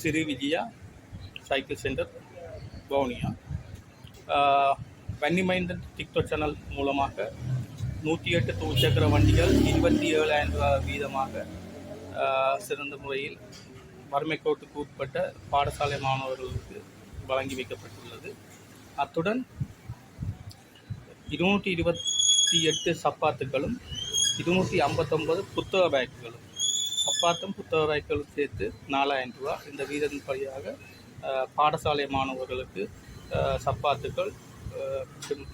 சிறு Vijaya cycle centre Vavuniya. Vannimainthan TikTok channel மூலமாக நூற்றி எட்டு துவச்சக்கர வண்டிகள் இருபத்தி ஏழாயிரம் ரூபாய் வீதமாக சிறந்த முறையில் வறுமை கோட்டுக்கு உட்பட்ட பாடசாலை மாணவர்களுக்கு வழங்கி வைக்கப்பட்டுள்ளது. அத்துடன் இருநூற்றி இருபத்தி எட்டு சப்பாத்துக்களும் இருநூற்றி ஐம்பத்தொம்பது புத்தக பேக்குகளும் சப்பாத்தும் புத்தக சேர்த்து நாலாயிரம் ரூபா. இந்த வீதத்தின்படியாக அஹ், பாடசாலை மாணவர்களுக்கு சப்பாத்துக்கள் மற்றும்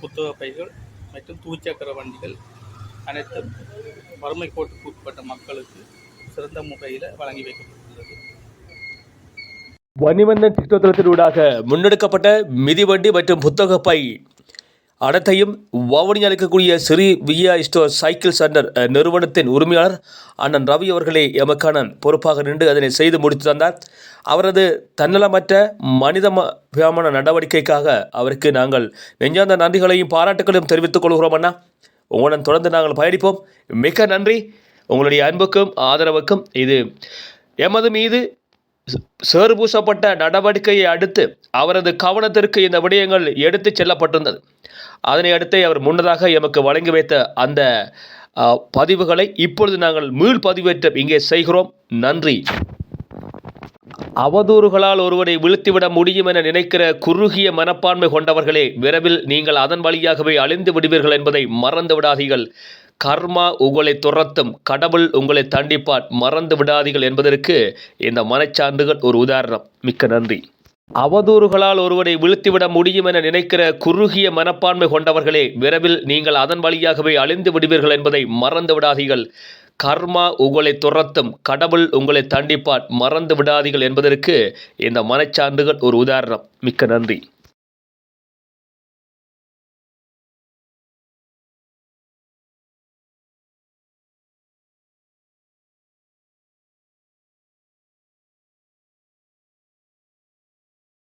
புத்தக பைகள் மற்றும் தூச்சக்கர வண்டிகள் அனைத்தும் வறுமை கோட்டுக்கு உட்பட்ட மக்களுக்கு சிறந்த முறையில் வழங்கி வைக்கப்பட்டுள்ளது. வணிவந்தன் டிக்டாக் முன்னெடுக்கப்பட்ட மிதிவண்டி மற்றும் புத்தக பை அனைத்தையும் வவுனி அளிக்கக்கூடிய ஸ்ரீ வியா ஸ்டோர் சைக்கிள் சென்டர் நிறுவனத்தின் உரிமையாளர் அண்ணன் ரவி அவர்களே எமக்கான பொறுப்பாக நின்று அதனை செய்து முடித்து தந்தார். அவரது தன்னலமற்ற மனித மனிதமான நடவடிக்கைக்காக அவருக்கு நாங்கள் நெஞ்சார்ந்த நன்றிகளையும் பாராட்டுகளையும் தெரிவித்துக் கொள்கிறோம் அண்ணா. உங்களுடன் தொடர்ந்து நாங்கள் பயணிப்போம். மிக்க நன்றி. உங்களுடைய அன்புக்கும் ஆதரவுக்கும் இது எமது மீது சேறு பூசப்பட்ட நடவடிக்கையை அடுத்து அவரது கவனத்திற்கு இந்த விடயங்கள் எடுத்துச் செல்லப்பட்டிருந்தது. அதனை அடுத்து அவர் முன்னதாக எமக்கு வழங்கி வைத்த அந்த பதிவுகளை இப்பொழுது நாங்கள் மீள் பதிவேற்றம் இங்கே செய்கிறோம். நன்றி. அவதூறுகளால் ஒருவரை வீழ்த்திவிட முடியும் என நினைக்கிற குறுகிய மனப்பான்மை கொண்டவர்களே விரைவில் நீங்கள் அதன் வழியாகவே அழிந்து விடுவீர்கள் என்பதை மறந்து விடாதீர்கள். கர்மா உங்களை துரத்தும் கடவுள் உங்களை தண்டிப்பார். மறந்து விடாதீர்கள் என்பதற்கு இந்த மனச்சான்றுகள் ஒரு உதாரணம். மிக்க நன்றி. அவதூறுகளால் ஒருவரை வீழ்த்திவிட முடியும் என நினைக்கிற குறுகிய மனப்பான்மை கொண்டவர்களே விரைவில் நீங்கள் அதன் வழியாகவே அழிந்து விடுவீர்கள் என்பதை மறந்து விடாதீர்கள். கர்மா உங்களை துரத்தும் கடவுள் உங்களை தண்டிப்பார். மறந்து விடாதீர்கள் என்பதற்கு இந்த மனச்சான்றுகள் ஒரு உதாரணம். மிக்க நன்றி.